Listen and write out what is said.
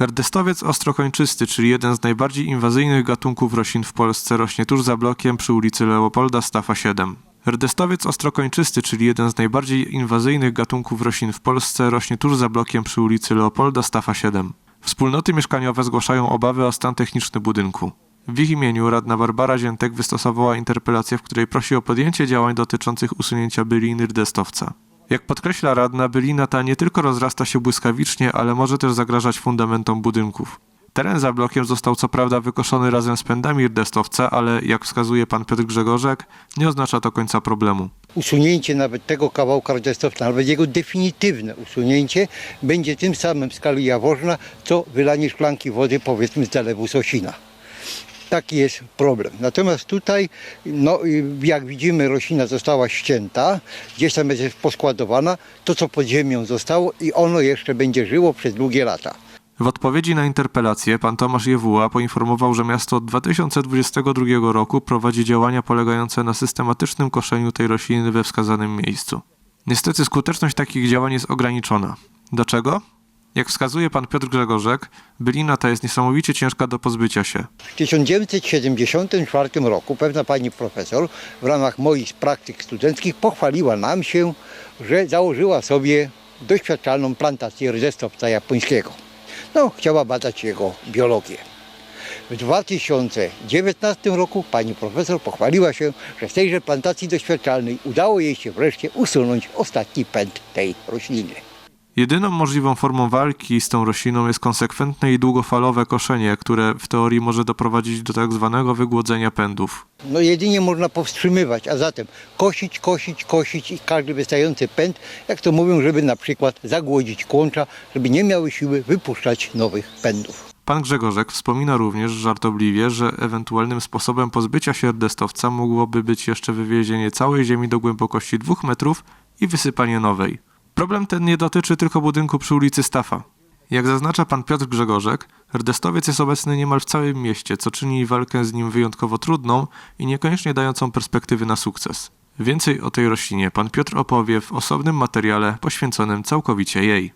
Erdestowiec ostrokończysty, czyli jeden z najbardziej inwazyjnych gatunków roślin w Polsce, rośnie tuż za blokiem przy ulicy Leopolda Stafa 7. Erdestowiec ostrokończysty, czyli jeden z najbardziej inwazyjnych gatunków roślin w Polsce, rośnie tuż za blokiem przy ulicy Leopolda Stafa 7. Wspólnoty mieszkaniowe zgłaszają obawy o stan techniczny budynku. W ich imieniu radna Barbara Ziętek wystosowała interpelację, w której prosi o podjęcie działań dotyczących usunięcia byliny rdestowca. Jak podkreśla radna, bylina ta nie tylko rozrasta się błyskawicznie, ale może też zagrażać fundamentom budynków. Teren za blokiem został co prawda wykoszony razem z pędami rdestowca, ale jak wskazuje pan Piotr Grzegorzek, nie oznacza to końca problemu. usunięcie nawet tego kawałka rdzestowca, nawet jego definitywne usunięcie będzie tym samym w skali Jaworzna, co wylanie szklanki wody powiedzmy z zalewu Sosina. Taki jest problem. Natomiast tutaj, no, jak widzimy, roślina została ścięta, gdzieś tam jest poskładowana, to co pod ziemią zostało i ono jeszcze będzie żyło przez długie lata. W odpowiedzi na interpelację pan Tomasz Jewuła poinformował, że miasto od 2022 roku prowadzi działania polegające na systematycznym koszeniu tej rośliny we wskazanym miejscu. Niestety skuteczność takich działań jest ograniczona. Dlaczego? Jak wskazuje pan Piotr Grzegorzek, bylina ta jest niesamowicie ciężka do pozbycia się. W 1974 roku pewna pani profesor w ramach moich praktyk studenckich pochwaliła nam się, że założyła sobie doświadczalną plantację rdzestowca japońskiego. No, chciała badać jego biologię. W 2019 roku pani profesor pochwaliła się, że z tejże plantacji doświadczalnej udało jej się wreszcie usunąć ostatni pęd tej rośliny. Jedyną możliwą formą walki z tą rośliną jest konsekwentne i długofalowe koszenie, które w teorii może doprowadzić do tak zwanego wygłodzenia pędów. No jedynie można powstrzymywać, a zatem kosić, kosić, kosić i każdy wystający pęd, jak to mówią, żeby na przykład zagłodzić kłącza, żeby nie miały siły wypuszczać nowych pędów. Pan Grzegorzek wspomina również żartobliwie, że ewentualnym sposobem pozbycia się rdestowca mogłoby być jeszcze wywiezienie całej ziemi do głębokości 2 metrów i wysypanie nowej. Problem ten nie dotyczy tylko budynku przy ulicy Stafa. Jak zaznacza pan Piotr Grzegorzek, rdestowiec jest obecny niemal w całym mieście, co czyni walkę z nim wyjątkowo trudną i niekoniecznie dającą perspektywy na sukces. Więcej o tej roślinie pan Piotr opowie w osobnym materiale poświęconym całkowicie jej.